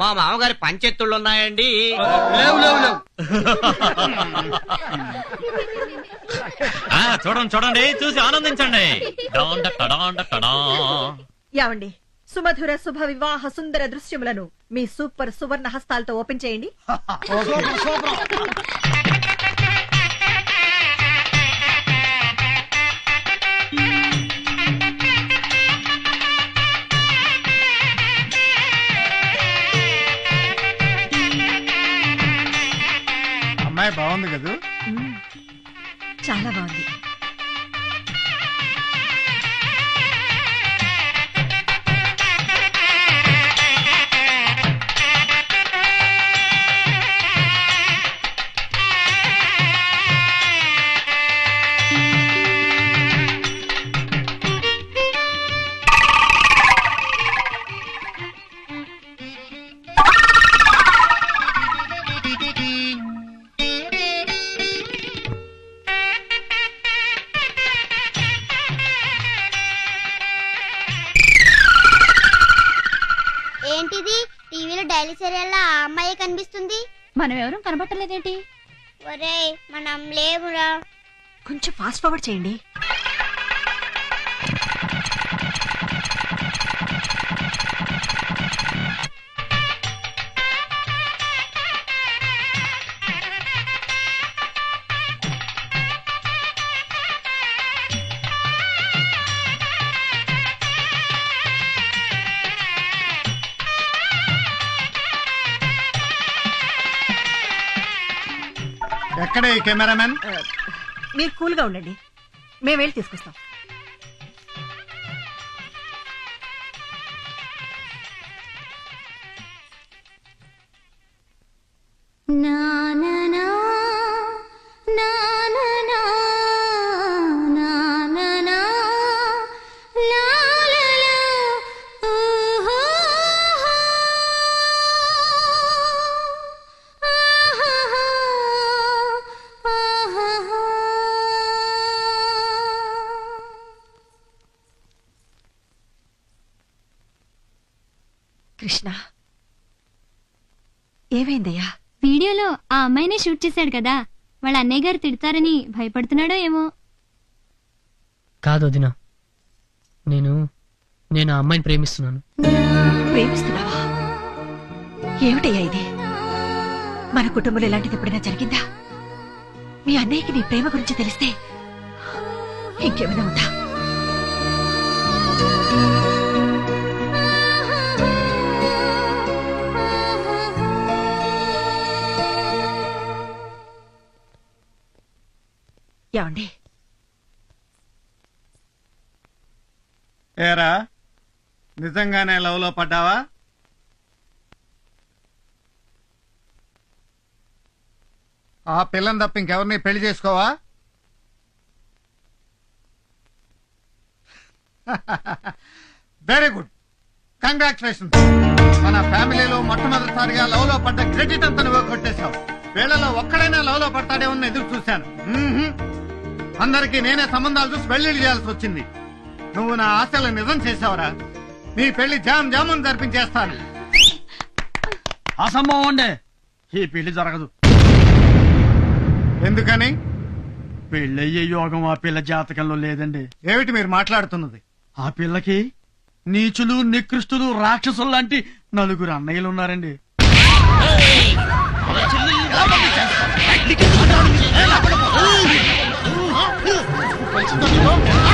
మా మామగారి పంచెత్తుళ్ళు ఉన్నాయండి. లేవు లేవు లేవు. ఆ, చూడండి చూడండి చూసి ఆనందించండి. డాండ టడాండ టడా. యావండి సుమధుర శుభ వివాహ సుందర దృశ్యములను మీ సూపర్ సువర్ణ హస్తాలతో ఓపెన్ చేయండి. టీవీలో డైలీ సీరియల్ ఆ అమ్మాయి కనిపిస్తుంది? మనం ఎవరూ కనబట్టలేదేంటి ఒరేయ్ మనం లేవురా కొంచెం ఫాస్ట్ ఫార్వర్డ్ చేయండి. ఎక్కడ ఈ కెమెరామెన్? మీరు కూల్గా ఉండండి. మేము వెళ్ళి తీసుకొస్తాం. నా కృష్ణ. ఏమైందయ్యా? వీడియోలో ఆ అమ్మాయినే షూట్ చేశాడు కదా. వాళ్ళ అన్నయ్య గారు తిడతారని భయపడుతున్నాడో ఏమో. కాదు వదిన. నేను నేను ఆ అమ్మాయిని ప్రేమిస్తున్నాను. ప్రేమిస్తున్నావా? ఏమిటయ్యా ఇది? మన కుటుంబంలో ఇలాంటిది ఎప్పుడైనా జరిగిందా? మీ అన్నయ్యకి నీ ప్రేమ గురించి తెలిస్తే ఇంకేమైనా ఉందా? ఏమండి? ఏరా నిజంగానే లవ్లో పడ్డావా? ఆ పిల్లని తప్ప ఇంకెవరిని పెళ్ళి చేసుకోవా? వెరీ గుడ్ కంగ్రాచులేషన్ మన ఫ్యామిలీలో మొట్టమొదటిసారిగా లవ్లో పడ్డ క్రెడిట్ అంతా నువ్వు కొట్టేశావు. వీళ్ళలో ఒక్కడైనా లవ్లో పడతాడేమో ఎదురు చూశాను. అందరికీ నేనే సంబంధాలు చూసి పెళ్ళిళ్ళు చేయాల్సి వచ్చింది. నువ్వు నా ఆశలు నిజం చేసావురా నీ పెళ్ళి జామ్ జామున్ జరిపించేస్తాను. అసంభవం అండి. ఈ పెళ్ళి జరగదు. ఎందుకని? పెళ్ళయ్యే యోగం ఆ పిల్ల జాతకంలో లేదండి. ఏమిటి మీరు మాట్లాడుతున్నది? ఆ పిల్లకి నీచులు నికృష్టులు రాక్షసులు లాంటి నలుగురు అన్నయ్యలు ఉన్నారండి. ちんだけ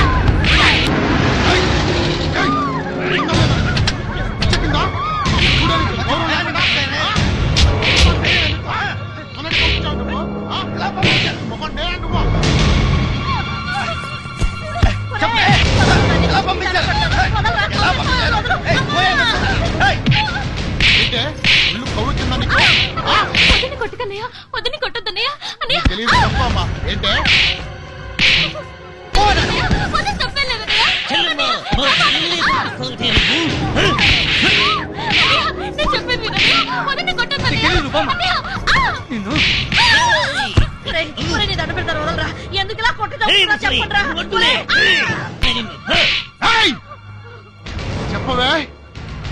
చెప్పవే?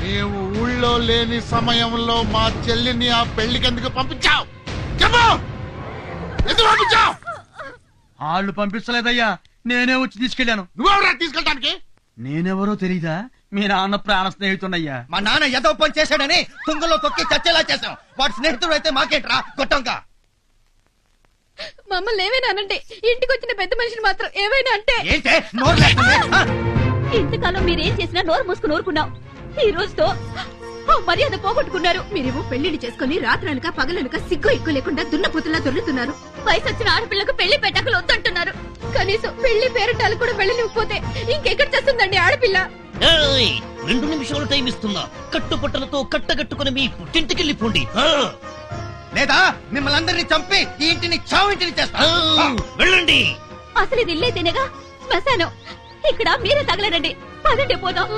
నీవు ఊళ్ళో లేని సమయంలో మా చెల్లిని ఆ పెళ్ళికి ఎందుకు పంపించావు? చెప్పు! ఎందుకు పంపించావు? వాళ్ళు పంపించలేదయ్యా. నేనే వచ్చి తీసుకెళ్ళాను నువ్వెవరా తీసుకెళ్ళడానికి నేనెవరో తెలీదా? మీ నాన్న ప్రాణ స్నేహితుడయ్యా మా నాన్న ఏదో పని చేశాడని తుంగలో తొక్కి చచ్చేలా చేశాం. వాడి స్నేహితుడు అయితే మాకేంట్రా? గొట్టంగా మమ్మల్ని ఏమైనా అనండి ఇంటికి వచ్చిన పెద్ద మనిషిని మాత్రం ఏమైనా అంటే ఏంటే? నోరు లేస్తుంది? ఆ? ఇంతకాలం మీరేం చేసినా నోరు మూసుకుని ఊరుకున్నాం ఈ రోజుతో ఆ మర్యాద పోగొట్టుకున్నారు. మీరేమో పెళ్ళిని చేసుకుని రాత్రనక పగలనక సిగ్గు ఎక్కువ లేకుండా దున్నపోతులా దొర్లుతున్నారు. వయసు వచ్చిన ఆడపిల్లకు పెళ్ళి పెట్టకలు వద్దంటున్నారు. కనీసం పెళ్ళి పేరటాలు కూడా వెళ్ళనివ్వకపోతే ఇంకెక్కడ చేస్తుందండి ఆడపిల్ల? ఏయ్, రెండు నిమిషాలు టైం ఇస్తున్నా. కట్టుబట్టలతో కట్టగట్టుకుని మీ పుట్టింటికి వెళ్ళిపోండి లేదా మిమ్మల్ని అందరినీ చంపి ఈ ఇంటిని చావు ఇంటిని చేస్తా ఆ, వెళ్ళండి. అసలు ఇది ఇల్లే తినగా? శ్మశానం. ఇక్కడ మీరే తగలరండి. పదండి పోదాం.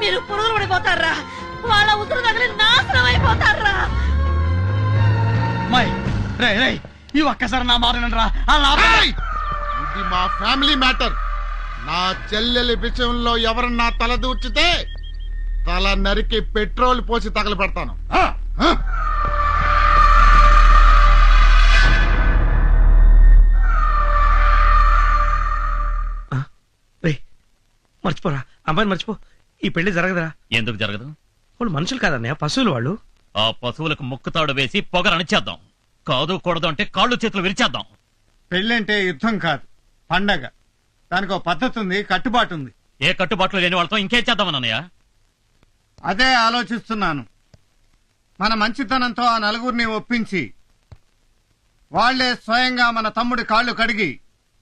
మీరు పురుగులు పడిపోతారా? వాళ్ళ ఉసురు తగిలి నాశనం అయిపోతారా? మై రే రే ఈ ఒక్కసారి నా ఏయ్! ఇది మా ఫ్యామిలీ మ్యాటర్. నా చెల్లెలి విషయంలో ఎవరన్నా తల దూర్చితే తల నరికి పెట్రోల్ పోసి తగలబెడతాను ఆ! ఆ! మర్చిపోరా. అమ్మాయిని మర్చిపో. ఈ పెళ్ళి జరగదురా. ఎందుకు జరగదు? వాళ్ళు మనుషులు కాదన్నయ్య పశువులు వాళ్ళు. ఆ పశువులకు ముక్కుతాడు వేసి పొగరనిచ్చేద్దాం కాదు కూడదు అంటే కాళ్ళు చేతులు విరిచేద్దాం. పెళ్ళంటే యుద్ధం కాదు పండగ. దానికి ఒక పద్ధతి ఉంది కట్టుబాటు ఉంది. ఏ కట్టుబాట్లు లేని వాళ్ళతో ఇంకేం చేద్దామని అన్నయ్య అదే ఆలోచిస్తున్నాను. మన మంచితనంతో ఆ నలుగురిని ఒప్పించి వాళ్ళే స్వయంగా మన తమ్ముడి కాళ్ళు కడిగి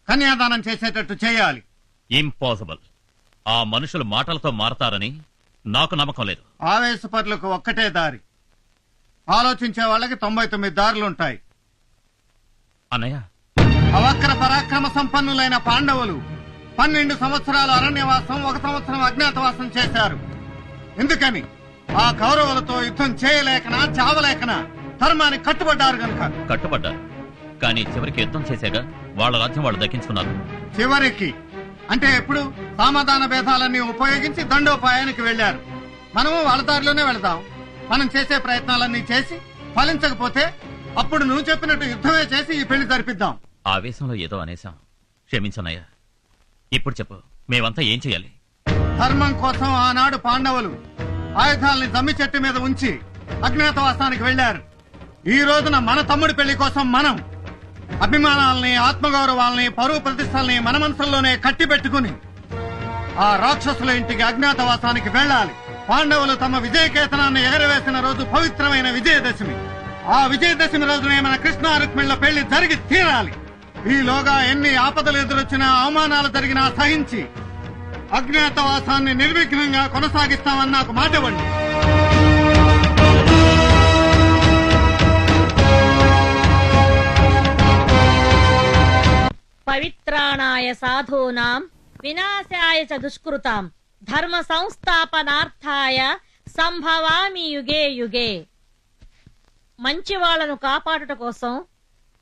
కన్యాదానం చేసేటట్టు చేయాలి. ఇంపాసిబుల్. ఆ మనుషులు మాటలతో మారతారని నాకు నమ్మకం లేదు. ఆవేశపరులకు ఒక్కటే దారి. ఆలోచించే వాళ్ళకి తొంభై తొమ్మిది దారులుంటాయి. అన్నయ్య. అవక్ర పరాక్రమ సంపన్నులైన పాండవులు పన్నెండు సంవత్సరాలు అరణ్యవాసం ఒక సంవత్సరం అజ్ఞాతవాసం చేశారు. ఎందుకని? ఆ కౌరవులతో యుద్ధం చేయలేకనా చావలేకనా? ధర్మానికి కట్టుబడ్డారు గనుక. కట్టుబడ్డారు. కానీ చివరికి యుద్ధం చేశాక వాళ్ళ రాజ్యం వాళ్ళు దక్కించుకున్నారు. చివరికి. అంటే ఎప్పుడు? సామాధాన భేదాలన్నీ ఉపయోగించి దండోపాయానికి వెళ్ళారు మనము వాళ్ళ దారిలోనే వెళదాం. మనం చేసే ప్రయత్నాలన్నీ చేసి ఫలించకపోతే అప్పుడు నువ్వు చెప్పినట్టు యుద్ధమే చేసి ఈ పెళ్ళి జరిపిద్దాం. ఆవేశంలో ఏదో అనేశాం. క్షమించనయ్యా. ఇప్పుడు చెప్పు మేమంతా ఏం చేయాలి? ధర్మం కోసం ఆనాడు పాండవులు ఆయుధాలని జమ్మి చెట్టు మీద ఉంచి అజ్ఞాతవాసానికి వెళ్ళారు ఈ రోజున మన తమ్ముడి పెళ్ళి కోసం మనం అభిమానాల్ని ఆత్మగౌరవాల్ని పరువు ప్రతిష్టల్ని మన మనసుల్లోనే కట్టి పెట్టుకుని ఆ రాక్షసుల ఇంటికి అజ్ఞాతవాసానికి వెళ్ళాలి. పాండవులు తమ విజయకేతనాన్ని ఎగరవేసిన రోజు పవిత్రమైన విజయదశమి. ఆ విజయదశమి రోజునే మన కృష్ణ రుక్మిళ్ళ పెళ్ళి జరిగి తీరాలి. ఈలోగా ఎన్ని ఆపదలు ఎదురొచ్చినా అవమానాలు జరిగినా సహించి అజ్ఞాతవాసాన్ని నిర్విఘ్నంగా కొనసాగిస్తామని నాకు మాట ఇవ్వండి. పవిత్రాణాయ సాధూనాం వినాశాయ చ దుష్కృతాం ధర్మ సంస్థాపనార్థాయ సంభవామి యుగే యుగే. మంచి వాళ్ళను కాపాడుట కోసం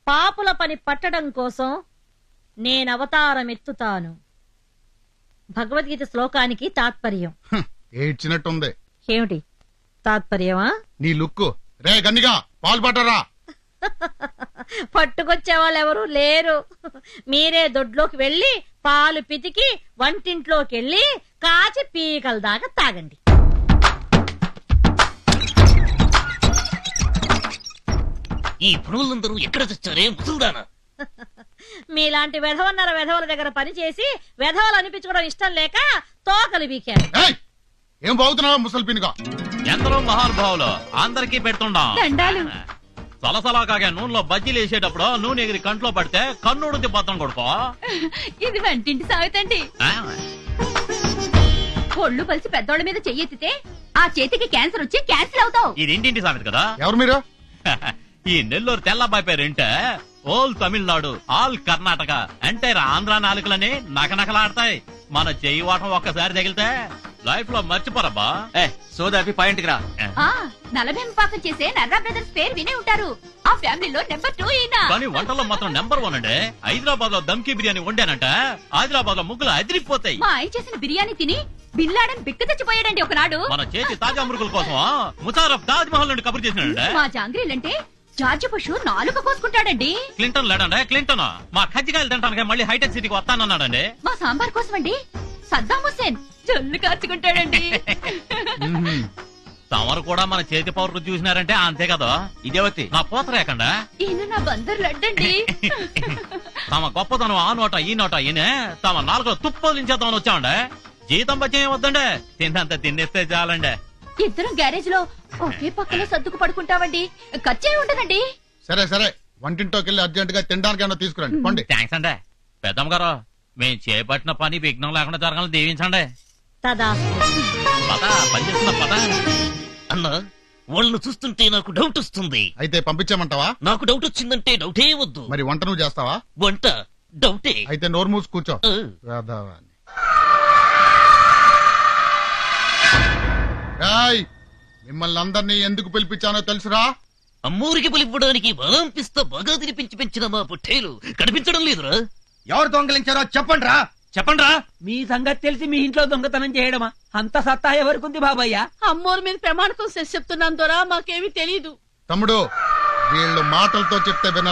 పాపుల పని పట్టడం కోసం నేనవతారమెత్తుతాను. భగవద్గీత శ్లోకానికి తాత్పర్యం. ఏడ్చినట్టుంది. ఏమిటి? తాత్పర్యమా? నీ లుక్కు. రే గన్నిగా పాలు పట్టరా పట్టుకొచ్చే వాళ్ళు ఎవరు లేరు. మీరే దొడ్లోకి వెళ్ళి పాలు పితికి వంటింట్లోకి వెళ్ళి కాచి పీకల దాకా తాగండి. ఈ పనులందరూ ఎక్కడ తెచ్చారే ముసల్దానా? మీలాంటి వెధవన్నర వెధవల దగ్గర పని చేసి వెధవలు అనిపించుకోవడం ఇష్టం లేక తోకలు బీకారు ఏయ్! ఏం బాగుతున్నావా ముసల్పినిగా ఎందరో మహానుభావులు అందరికీ పెడుతుండాం దండాలు. సలసలా కాగా నూనెలో బజ్జీలు వేసేటప్పుడు నూనె ఎగిరి కంట్లో పడితే కన్నుడు తిప్పతం కొడుకో. ఇది వంటింటి సాగుతండి ఒళ్ళు పలిసి పెద్దోళ్ళ మీద చెయ్యెత్తితే ఆ చేతికి క్యాన్సర్ వచ్చి క్యాన్సిల్ అవుతావు. ఇది ఇంటింటి సామెత కదా. ఎవరు మీరు? ఈ నెల్లూరు తెల్లబాయి పేరుంటే whole Tamil Nadu all Karnataka entire Andhra నాలుకలని నకనకలాడతాయి. మన చెయ్యి వాటం ఒక్కసారి తగిలితే లైఫ్లో మర్చిపోరబ్బా సోదాపి పాయింట్కి రా. ఆ నలభెంపాకం చేసే నర్రా బ్రదర్స్ పేరు వినే ఉంటారు. ఆ ఫ్యామిలీలో నెంబర్ టూ ఈయన. కానీ వంటల్లో మాత్రం నెంబర్ వన్ అండి హైదరాబాద్లో దమ్కి బిర్యానీ వండానంట. హైదరాబాద్లో ముగ్గులు అదిరిపోతాయి. మా ఆయన చేసిన బిర్యానీ తిని బిల్లాడని బిక్క తెచ్చిపోయాడండి ఒకనాడు. మన చేతి తాజా మురుగుల కోసం ముషారఫ్ తాజ్ మహల్ నుండి కబుర్ చేసినాడంటే. మా జాంగ్రీలంటే జార్జి పశు నాలుక కోసుకుంటాడండి. క్లింటన్ లేడండి. క్లింటన్. మా కజ్జికాయలు తింటానికి మళ్ళీ హైటెక్ సిటీకి వస్తానన్నాడండి. మా సాంబార్ కోసం అండి. సద్దాం హుస్సేన్ జల్లు కాచుకుంటాడండి. తమరు కూడా మన చేతి పౌరులు చూసినారంటే అంతే కదా? ఇదేవతి? నా పోతరేకండా ఈయన నా బందరు లడ్డండి. తమ గొప్పతనం ఆ నోట ఈ నోట ఈయనే తమ నాలుగు తుప్పలించేద్దామని వచ్చామండే. జీతం బచ్చం ఏమొద్దండి తిన్నంత తిన్నేస్తే చాలండి. ఇద్దరం గ్యారేజ్లో ఒకే పక్కలో సర్దుకు పడుకుంటామండి. ఖర్చే ఉండదండి. సరే సరే. వంటింట్లోకి వెళ్ళి అర్జెంట్గా తినడానికైనా తీసుకురండి పండి. థ్యాంక్స్ అండి. పెద్దమ్మ గారు మేము చేపట్టిన పని విఘ్నం లేకుండా జరగాలని దీవించండి. తదా. పద పని చేస్తున్న పద. అన్నా వాళ్ళను చూస్తుంటే నాకు డౌట్ వస్తుంది. అయితే పంపించామంటావా నాకు డౌట్ వచ్చిందంటే డౌటే వద్దు. మరి వంట నువ్వు చేస్తావా? వంట డౌటే అయితే నోరు మూసి కూర్చో. ఆ. ఏయ్, మిమ్మల్ని అందరినీ ఎందుకు పిలిపించానో తెలుసురా? అమ్మూరికి పిలిపడానికి బలం పిస్తా బాగా తినిపించి పెంచిన మా పొట్టేలు కనిపించడం లేదురా. ఎవరు దొంగలించారో చెప్పండి రా చెప్పండి రా మీ సంగతి తెలిసి మీ ఇంట్లో దొంగతనం చేయడమా? అంత సత్తా ఎవరికుంది బాబయ్య? అమ్మోరు మీద ప్రమాణకం చేసి చెప్తున్నాం దొరా మాకేమీ తెలీదు. తమ్ముడు వీళ్ళు మాటలతో చెప్తే విన